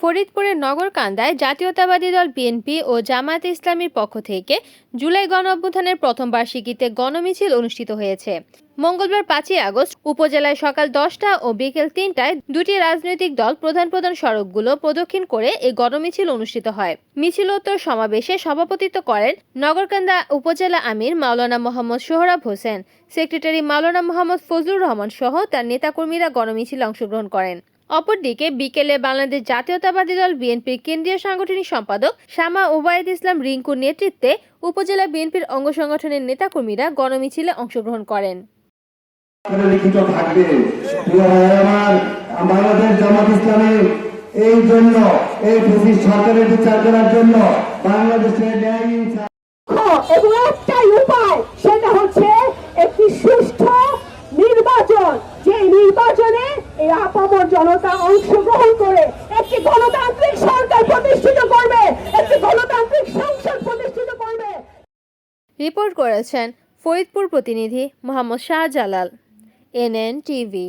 ফরিদপুরের নগরকান্দায় জাতীয়তাবাদী দল বিএনপি ও জামায়াতে ইসলামীর পক্ষ থেকে জুলাই গণ অভ্যুত্থানের প্রথম বার্ষিকীতে গণমিছিল অনুষ্ঠিত হয়েছে। মঙ্গলবার পাঁচই আগস্ট উপজেলায় সকাল দশটা ও বিকেল তিনটায় দুটি রাজনৈতিক দল প্রধান প্রধান সড়কগুলো প্রদক্ষিণ করে এই গণমিছিল অনুষ্ঠিত হয়। মিছিলোত্তর সমাবেশে সভাপতিত্ব করেন নগরকান্দা উপজেলা আমির মাওলানা মোহাম্মদ সোহরাব হোসেন, সেক্রেটারি মাওলানা মোহাম্মদ ফজলুর রহমান সহ তার নেতাকর্মীরা গণমিছিলে অংশগ্রহণ করেন। অপরদিকে বিকেলে বাংলাদেশ জাতীয়তাবাদী দল বিএনপির কেন্দ্রীয় সাংগঠনিক সম্পাদক শামা ওবায়দ ইসলাম রিঙ্কুর নেতৃত্বে উপজেলা বিএনপির অঙ্গ সংগঠনের নেতাকর্মীরা গণমিছিলে অংশগ্রহণ করেন। বাংলাদেশ জামাত ইসলামী এই জন্য এই সরকারের বিচার করার জন্য বাংলাদেশের ন্যায় এবং একটাই উপায় সেটা হচ্ছে নির্বাচন যে নির্বাচনে এই আপামর জনতা অংশগ্রহণ করে একটি গণতান্ত্রিক সরকার প্রতিষ্ঠিত করবে, একটি গণতান্ত্রিক সংসদ প্রতিষ্ঠিত করবে। রিপোর্ট করেছেন ফরিদপুর প্রতিনিধি মোহাম্মদ শাহজালাল, এনএন টিভি।